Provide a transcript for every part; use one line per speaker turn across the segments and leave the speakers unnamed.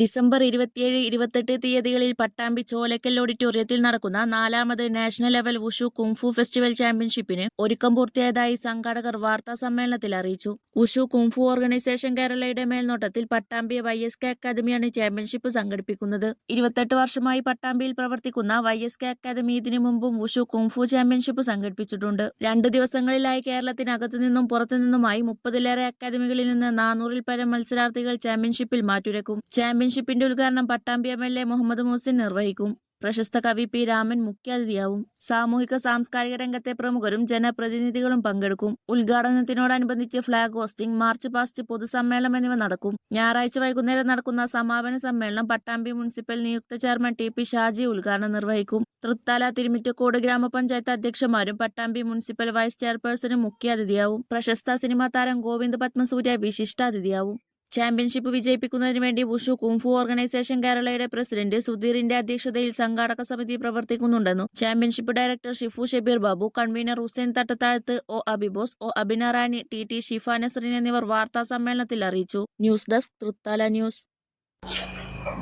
December ഇരുപത്തിയേഴ് ഇരുപത്തെട്ട് തീയതികളിൽ പട്ടാമ്പി ചോലക്കൽ ഓഡിറ്റോറിയത്തിൽ നടക്കുന്ന നാലാമത് national level wushu kung fu festival ചാമ്പ്യൻഷിപ്പിന് ഒരുക്കം പൂർത്തിയായതായി സംഘാടകർ വാർത്താ സമ്മേളനത്തിൽ അറിയിച്ചു. വുഷു കുംഫു ഓർഗനൈസേഷൻ കേരളയുടെ മേൽനോട്ടത്തിൽ പട്ടാമ്പി വൈ എസ് കെ അക്കാദമിയാണ് ചാമ്പ്യൻഷിപ്പ് സംഘടിപ്പിക്കുന്നത്. ഇരുപത്തെട്ട് വർഷമായി പട്ടാമ്പിയിൽ പ്രവർത്തിക്കുന്ന വൈ എസ് കെ അക്കാദമി ഇതിനു മുമ്പും വുഷു കുംഫു ചാമ്പ്യൻഷിപ്പ് സംഘടിപ്പിച്ചിട്ടുണ്ട്. രണ്ട് ദിവസങ്ങളിലായി കേരളത്തിനകത്തു നിന്നും പുറത്തു നിന്നുമായി മുപ്പതിലേറെ അക്കാദമികളിൽ നിന്ന് നാനൂറിൽ പരം മത്സരാർത്ഥികൾ ചാമ്പ്യൻഷിപ്പിൽ മാറ്റുരക്കും. ചാമ്പ്യൻഷിപ്പിന്റെ ഉദ്ഘാടനം Pattambi M L A Muhammad Muhsin നിർവഹിക്കും. പ്രശസ്ത കവി പി രാമൻ മുഖ്യാതിഥിയാവും. സാമൂഹിക സാംസ്കാരിക രംഗത്തെ പ്രമുഖരും ജനപ്രതിനിധികളും പങ്കെടുക്കും. ഉദ്ഘാടനത്തിനോടനുബന്ധിച്ച് ഫ്ളാഗ് ഹോസ്റ്റിംഗ് മാർച്ച് പാസ്റ്റ് പൊതുസമ്മേളനം എന്നിവ നടക്കും. ഞായറാഴ്ച വൈകുന്നേരം നടക്കുന്ന സമാപന സമ്മേളനം പട്ടാമ്പി മുനിസിപ്പൽ നിയുക്ത ചെയർമാൻ ടി പി ഷാജി ഉദ്ഘാടനം നിർവഹിക്കും. തൃത്താല തിരുമിറ്റക്കോട് ഗ്രാമപഞ്ചായത്ത് അധ്യക്ഷന്മാരും പട്ടാമ്പി മുനിസിപ്പൽ വൈസ് ചെയർപേഴ്സണും മുഖ്യാതിഥിയാവും. പ്രശസ്ത സിനിമാ താരം ഗോവിന്ദ് പത്മസൂര്യ വിശിഷ്ടാതിഥിയാവും. ചാമ്പ്യൻഷിപ്പ് വിജയിപ്പിക്കുന്നതിന് വേണ്ടി വുഷു കുംഫു ഓർഗനൈസേഷൻ കേരളയുടെ പ്രസിഡന്റ് സുധീറിന്റെ അധ്യക്ഷതയിൽ സംഘാടക സമിതി പ്രവർത്തിക്കുന്നുണ്ടെന്നും championship director shifu Shabeer Babu convener Hussain Thattathazhath O അബിബോസ് O അബിനാറാണി ടി ടി ഷിഫ നസറിൻ എന്നിവർ വാർത്താ സമ്മേളനത്തിൽ അറിയിച്ചു. News desk Thrithala news.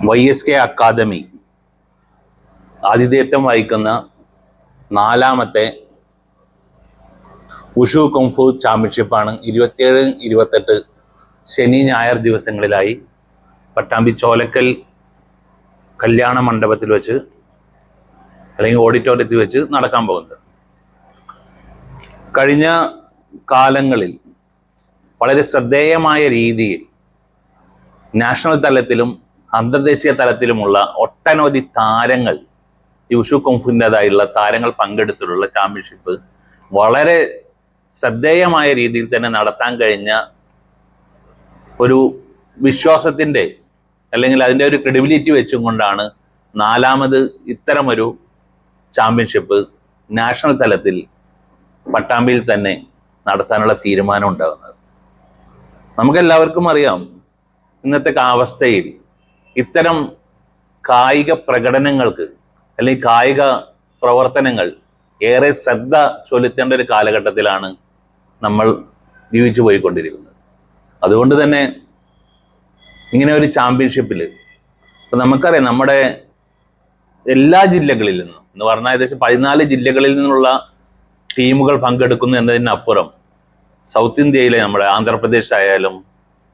Y S K academy ആതിഥേയത്വം വഹിക്കുന്ന നാലാമത്തെ ഉഷു കുംഫു ചാമ്പ്യൻഷിപ്പാണ് ഇരുപത്തിയേഴ് ഇരുപത്തെട്ട് ശനി ഞായർ ദിവസങ്ങളിലായി പട്ടാമ്പി ചോലക്കൽ കല്യാണ മണ്ഡപത്തിൽ വെച്ച് അല്ലെങ്കിൽ ഓഡിറ്റോറിയത്തിൽ വെച്ച് നടക്കാൻ പോകുന്നത്. കഴിഞ്ഞ കാലങ്ങളിൽ വളരെ ശ്രദ്ധേയമായ രീതിയിൽ നാഷണൽ തലത്തിലും അന്തർദേശീയ തലത്തിലുമുള്ള ഒട്ടനവധി താരങ്ങൾ യുഷു കുംഫിന്റെതായുള്ള താരങ്ങൾ പങ്കെടുത്തിട്ടുള്ള ചാമ്പ്യൻഷിപ്പ് വളരെ ശ്രദ്ധേയമായ രീതിയിൽ തന്നെ നടത്താൻ കഴിഞ്ഞ ഒരു വിശ്വാസത്തിന്റെ അല്ലെങ്കിൽ അതിന്റെ ഒരു ക്രെഡിബിലിറ്റി വെച്ചും കൊണ്ടാണ് നാലാമത് ഇത്തരമൊരു ചാമ്പ്യൻഷിപ്പ് നാഷണൽ തലത്തിൽ പട്ടാമ്പിയിൽ തന്നെ നടത്താനുള്ള തീരുമാനം ഉണ്ടാകുന്നത്. നമുക്കെല്ലാവർക്കും അറിയാം ഇന്നത്തെ അവസ്ഥയിൽ ഇത്തരം കായിക പ്രകടനങ്ങൾക്ക് അല്ലെങ്കിൽ കായിക പ്രവർത്തനങ്ങൾ ഏറെ ശ്രദ്ധ ചൊലുത്തേണ്ട ഒരു കാലഘട്ടത്തിലാണ് നമ്മൾ ജീവിച്ചു പോയിക്കൊണ്ടിരിക്കുന്നത് അതുകൊണ്ട് തന്നെ ഇങ്ങനെ ഒരു ചാമ്പ്യൻഷിപ്പിൽ ഇപ്പം നമുക്കറിയാം നമ്മുടെ എല്ലാ ജില്ലകളിൽ നിന്നും എന്ന് പറഞ്ഞാൽ ഏകദേശം പതിനാല് ജില്ലകളിൽ നിന്നുള്ള ടീമുകൾ പങ്കെടുക്കുന്നു എന്നതിനപ്പുറം സൗത്ത് ഇന്ത്യയിലെ നമ്മുടെ ആന്ധ്രാപ്രദേശ് ആയാലും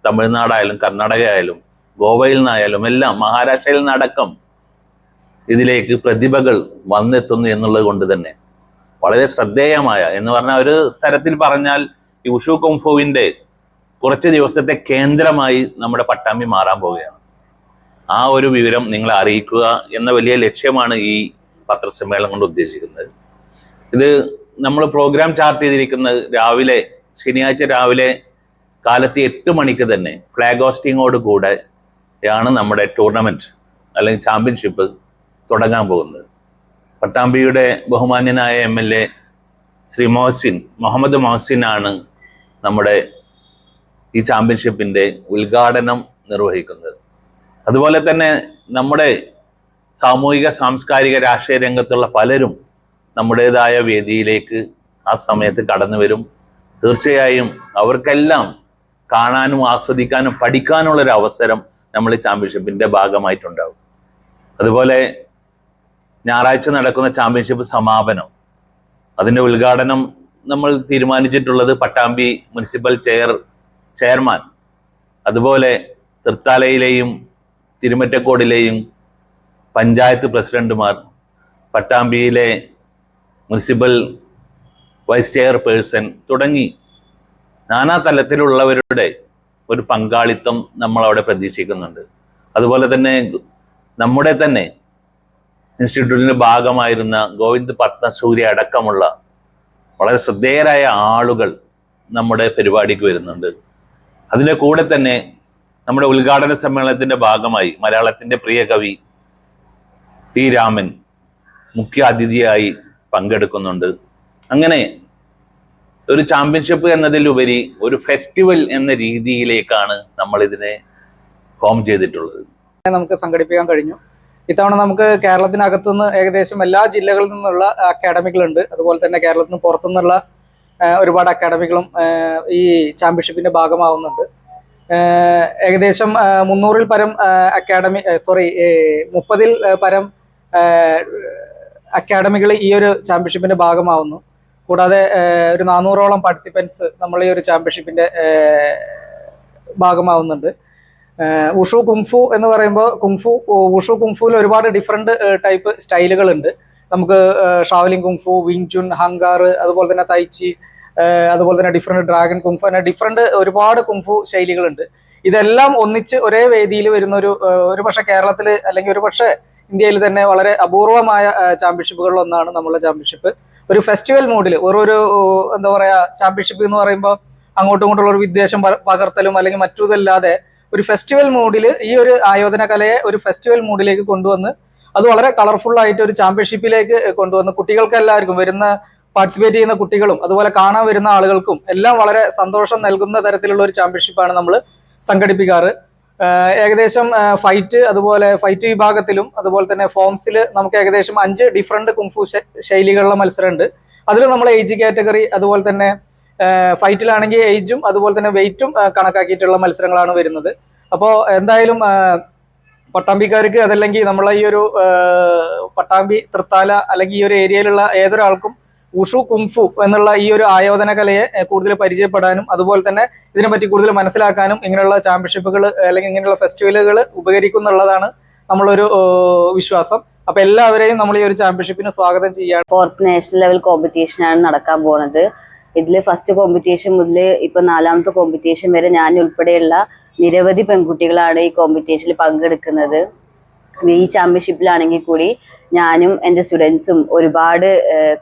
തമിഴ്നാടായാലും കർണാടക ആയാലും ഗോവയിൽ നിന്നായാലും എല്ലാം മഹാരാഷ്ട്രയിൽ നിന്നടക്കം ഇതിലേക്ക് പ്രതിഭകൾ വന്നെത്തുന്നു എന്നുള്ളത് കൊണ്ട് തന്നെ വളരെ ശ്രദ്ധേയമായ എന്ന് പറഞ്ഞാൽ ഒരു തരത്തിൽ പറഞ്ഞാൽ ഈ ഉഷു കുംഫുവിന്റെ കുറച്ച് ദിവസത്തെ കേന്ദ്രമായി നമ്മുടെ പട്ടാമ്പി മാറാൻ പോവുകയാണ്. ആ ഒരു വിവരം നിങ്ങളെ അറിയിക്കുക എന്ന വലിയ ലക്ഷ്യമാണ് ഈ പത്രസമ്മേളനം കൊണ്ട് ഉദ്ദേശിക്കുന്നത്. ഇത് നമ്മൾ പ്രോഗ്രാം ചാർട്ട് ചെയ്തിരിക്കുന്നത് രാവിലെ ശനിയാഴ്ച രാവിലെ കാലത്ത് എട്ട് മണിക്ക് തന്നെ ഫ്ലാഗ് ഹോസ്റ്റിങ്ങോട് കൂടെ ആണ് നമ്മുടെ ടൂർണമെന്റ് അല്ലെങ്കിൽ ചാമ്പ്യൻഷിപ്പ് തുടങ്ങാൻ പോകുന്നത്. പട്ടാമ്പിയുടെ ബഹുമാന്യനായ M L A Shri Mohsin Muhammad Mohsin ആണ് നമ്മുടെ ഈ ചാമ്പ്യൻഷിപ്പിന്റെ ഉദ്ഘാടനം നിർവഹിക്കുന്നത്. അതുപോലെ തന്നെ നമ്മുടെ സാമൂഹിക സാംസ്കാരിക രാഷ്ട്രീയ രംഗത്തുള്ള പലരും നമ്മുടേതായ വേദിയിലേക്ക് ആ സമയത്ത് കടന്നു വരും. തീർച്ചയായും അവർക്കെല്ലാം കാണാനും ആസ്വദിക്കാനും പഠിക്കാനുള്ള ഒരു അവസരം നമ്മൾ ഈ ചാമ്പ്യൻഷിപ്പിന്റെ ഭാഗമായിട്ടുണ്ടാവും. അതുപോലെ ഞായറാഴ്ച നടക്കുന്ന ചാമ്പ്യൻഷിപ്പ് സമാപനം അതിന്റെ ഉദ്ഘാടനം നമ്മൾ തീരുമാനിച്ചിട്ടുള്ളത് പട്ടാമ്പി മുനിസിപ്പൽ ചെയർ ചെയർമാൻ. അതുപോലെ തൃത്താലയിലെയും തിരുമറ്റക്കോടിലെയും പഞ്ചായത്ത് പ്രസിഡന്റുമാർ പട്ടാമ്പിയിലെ മുനിസിപ്പൽ വൈസ് ചെയർപേഴ്സൺ തുടങ്ങി നാനാ തലത്തിലുള്ളവരുടെ ഒരു പങ്കാളിത്തം നമ്മൾ അവിടെ പ്രതീക്ഷിക്കുന്നുണ്ട്. അതുപോലെ തന്നെ നമ്മുടെ തന്നെ ഇൻസ്റ്റിറ്റ്യൂട്ടിന്റെ ഭാഗമായിരുന്ന ഗോവിന്ദ് പത്മസൂര്യ അടക്കമുള്ള വളരെ ശ്രദ്ധേയരായ ആളുകൾ നമ്മുടെ പരിപാടിക്ക് വരുന്നുണ്ട്. അതിന്റെ കൂടെ തന്നെ നമ്മുടെ ഉദ്ഘാടന സമ്മേളനത്തിന്റെ ഭാഗമായി മലയാളത്തിന്റെ പ്രിയ കവി പി രാമൻ മുഖ്യാതിഥിയായി പങ്കെടുക്കുന്നുണ്ട്. അങ്ങനെ ഒരു ചാമ്പ്യൻഷിപ്പ് എന്നതിലുപരി ഒരു ഫെസ്റ്റിവൽ എന്ന രീതിയിലേക്കാണ് നമ്മൾ ഇതിനെ ഫോം ചെയ്തിട്ടുള്ളത്
നമുക്ക് സംഘടിപ്പിക്കാൻ കഴിഞ്ഞു. ഇത്തവണ നമുക്ക് കേരളത്തിനകത്തുനിന്ന് ഏകദേശം എല്ലാ ജില്ലകളിൽ നിന്നുള്ള അക്കാഡമികളുണ്ട് അതുപോലെ തന്നെ കേരളത്തിന് നിന്ന് പുറത്തുനിന്നുള്ള ഒരുപാട് അക്കാഡമികളും ഈ ചാമ്പ്യൻഷിപ്പിന്റെ ഭാഗമാവുന്നുണ്ട്. ഏകദേശം മുന്നൂറിൽ പരം അക്കാഡമി സോറി മുപ്പതിൽ പരം അക്കാഡമികൾ ഈ ഒരു ചാമ്പ്യൻഷിപ്പിന്റെ ഭാഗമാവുന്നു. കൂടാതെ ഒരു നാനൂറോളം പാർട്ടിസിപ്പൻസ് നമ്മൾ ഈ ഒരു ചാമ്പ്യൻഷിപ്പിന്റെ ഭാഗമാവുന്നുണ്ട്. ഉഷു കുംഫു എന്ന് പറയുമ്പോൾ കുംഫു ഉഷു കുംഫുവിൽ ഒരുപാട് ഡിഫറെന്റ് ടൈപ്പ് സ്റ്റൈലുകൾ ഉണ്ട് നമുക്ക് ഷാവലിംഗ് കുംഫു വിഞ്ചുൻ ഹങ്കാർ അതുപോലെ തന്നെ തൈച്ചി അതുപോലെ തന്നെ ഡിഫറെന്റ് ഡ്രാഗൺ കുംഫു അങ്ങനെ ഡിഫറെന്റ് ഒരുപാട് കുംഫു ശൈലികളുണ്ട്. ഇതെല്ലാം ഒന്നിച്ച് ഒരേ വേദിയിൽ വരുന്ന ഒരു ഒരു പക്ഷേ കേരളത്തിൽ അല്ലെങ്കിൽ ഒരു പക്ഷേ ഇന്ത്യയിൽ തന്നെ വളരെ അപൂർവമായ ചാമ്പ്യൻഷിപ്പുകളിൽ ഒന്നാണ് നമ്മളെ ചാമ്പ്യൻഷിപ്പ്. ഒരു ഫെസ്റ്റിവൽ മൂഡിൽ ഒരു എന്താ പറയുക ചാമ്പ്യൻഷിപ്പ് എന്ന് പറയുമ്പോൾ അങ്ങോട്ടും ഇങ്ങോട്ടുള്ള ഒരു വിദ്വേഷം പകർത്തലും അല്ലെങ്കിൽ മറ്റൂതല്ലാതെ ഒരു ഫെസ്റ്റിവൽ മൂഡിൽ ഈ ഒരു ആയോധന കലയെ ഒരു ഫെസ്റ്റിവൽ മൂഡിലേക്ക് കൊണ്ടുവന്ന് അത് വളരെ കളർഫുൾ ആയിട്ട് ഒരു ചാമ്പ്യൻഷിപ്പിലേക്ക് കൊണ്ടുവന്ന് കുട്ടികൾക്ക് എല്ലാവർക്കും വരുന്ന പാർട്ടിസിപ്പേറ്റ് ചെയ്യുന്ന കുട്ടികളും അതുപോലെ കാണാൻ വരുന്ന ആളുകൾക്കും എല്ലാം വളരെ സന്തോഷം നൽകുന്ന തരത്തിലുള്ള ഒരു ചാമ്പ്യൻഷിപ്പാണ് നമ്മൾ സംഘടിപ്പിക്കാറ്. ഏകദേശം ഫൈറ്റ് അതുപോലെ ഫൈറ്റ് വിഭാഗത്തിലും അതുപോലെ തന്നെ ഫോംസിൽ നമുക്ക് ഏകദേശം അഞ്ച് ഡിഫറെന്റ് കുംഫു ശൈലികളുള്ള മത്സരമുണ്ട്. അതിൽ നമ്മൾ ഏജ് കാറ്റഗറി അതുപോലെ തന്നെ ഫൈറ്റിലാണെങ്കിൽ ഏജും അതുപോലെ തന്നെ വെയിറ്റും കണക്കാക്കിയിട്ടുള്ള മത്സരങ്ങളാണ് വരുന്നത്. അപ്പോൾ എന്തായാലും പട്ടാമ്പിക്കാർക്ക് അതല്ലെങ്കിൽ നമ്മളെ ഈ ഒരു പട്ടാമ്പി തൃത്താല അല്ലെങ്കിൽ ഈ ഒരു ഏരിയയിലുള്ള ഏതൊരാൾക്കും ഉഷു കുംഫു എന്നുള്ള ഈ ഒരു ആയോധന കലയെ കൂടുതൽ പരിചയപ്പെടാനും അതുപോലെ തന്നെ ഇതിനെപ്പറ്റി കൂടുതൽ മനസ്സിലാക്കാനും ഇങ്ങനെയുള്ള ചാമ്പ്യൻഷിപ്പുകൾ അല്ലെങ്കിൽ ഇങ്ങനെയുള്ള ഫെസ്റ്റിവലുകൾ ഉപകരിക്കുന്നുള്ളതാണ് നമ്മളൊരു വിശ്വാസം. അപ്പൊ എല്ലാവരെയും നമ്മൾ ഈ ഒരു ചാമ്പ്യൻഷിപ്പിന് സ്വാഗതം ചെയ്യാണ്
ഫോർത്ത് നാഷണൽ ലെവൽ കോമ്പറ്റീഷനാണ് നടക്കാൻ പോണത്. ഇതിൽ ഫസ്റ്റ് കോമ്പറ്റീഷൻ മുതൽ ഇപ്പൊ നാലാമത്തെ കോമ്പറ്റീഷൻ വരെ ഞാൻ ഉൾപ്പെടെയുള്ള നിരവധി പെൺകുട്ടികളാണ് ഈ കോമ്പറ്റീഷനിൽ പങ്കെടുക്കുന്നത്. ഈ ചാമ്പ്യൻഷിപ്പിലാണെങ്കിൽ കൂടി ഞാനും എന്റെ സ്റ്റുഡൻസും ഒരുപാട്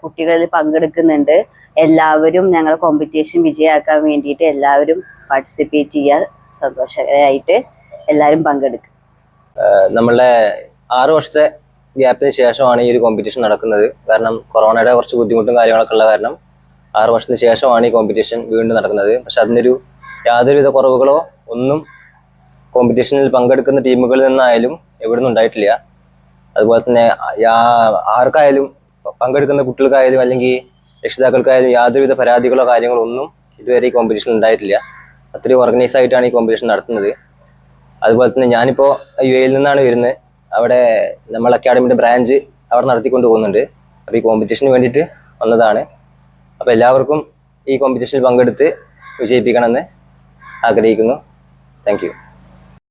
കുട്ടികളിൽ പങ്കെടുക്കുന്നുണ്ട്. എല്ലാവരും ഞങ്ങളെ കോമ്പറ്റീഷൻ വിജയമാക്കാൻ വേണ്ടിയിട്ട് എല്ലാവരും പാർട്ടിസിപ്പേറ്റ് ചെയ്യുക സന്തോഷകരമായിട്ട് എല്ലാവരും പങ്കെടുക്കുക
നമ്മളെ ആറു വർഷത്തെ ഗ്യാപ്പിന് ശേഷമാണ് ഈ ഒരു കോമ്പറ്റീഷൻ നടക്കുന്നത്. കാരണം കൊറോണയുടെ കുറച്ച് ബുദ്ധിമുട്ടും കാര്യങ്ങളൊക്കെ ഉള്ള കാരണം ആറ് വർഷത്തിന് ശേഷമാണ് ഈ കോമ്പറ്റീഷൻ വീണ്ടും നടക്കുന്നത്. പക്ഷെ അതിനൊരു യാതൊരുവിധ കുറവുകളോ ഒന്നും കോമ്പറ്റീഷനിൽ പങ്കെടുക്കുന്ന ടീമുകളിൽ നിന്നായാലും എവിടെ നിന്നും ഉണ്ടായിട്ടില്ല. അതുപോലെ തന്നെ ആർക്കായാലും പങ്കെടുക്കുന്ന കുട്ടികൾക്കായാലും അല്ലെങ്കിൽ രക്ഷിതാക്കൾക്കായാലും യാതൊരുവിധ പരാതികളോ കാര്യങ്ങളോ ഒന്നും ഇതുവരെ ഈ കോമ്പറ്റീഷനിൽ ഉണ്ടായിട്ടില്ല. അത്രയും ഓർഗനൈസ് ആയിട്ടാണ് ഈ കോമ്പറ്റീഷൻ നടത്തുന്നത്. അതുപോലെ തന്നെ ഞാനിപ്പോൾ യു എയിൽ നിന്നാണ് വരുന്നത്. അവിടെ നമ്മൾ അക്കാഡമിയുടെ ബ്രാഞ്ച് അവിടെ നടത്തിക്കൊണ്ട് പോകുന്നുണ്ട്. അപ്പോൾ ഈ കോമ്പറ്റീഷന് വേണ്ടിയിട്ട് വന്നതാണ്. അപ്പോൾ എല്ലാവർക്കും ഈ കോമ്പറ്റീഷനിൽ പങ്കെടുത്ത് വിജയിപ്പിക്കണമെന്ന് ആഗ്രഹിക്കുന്നു. താങ്ക്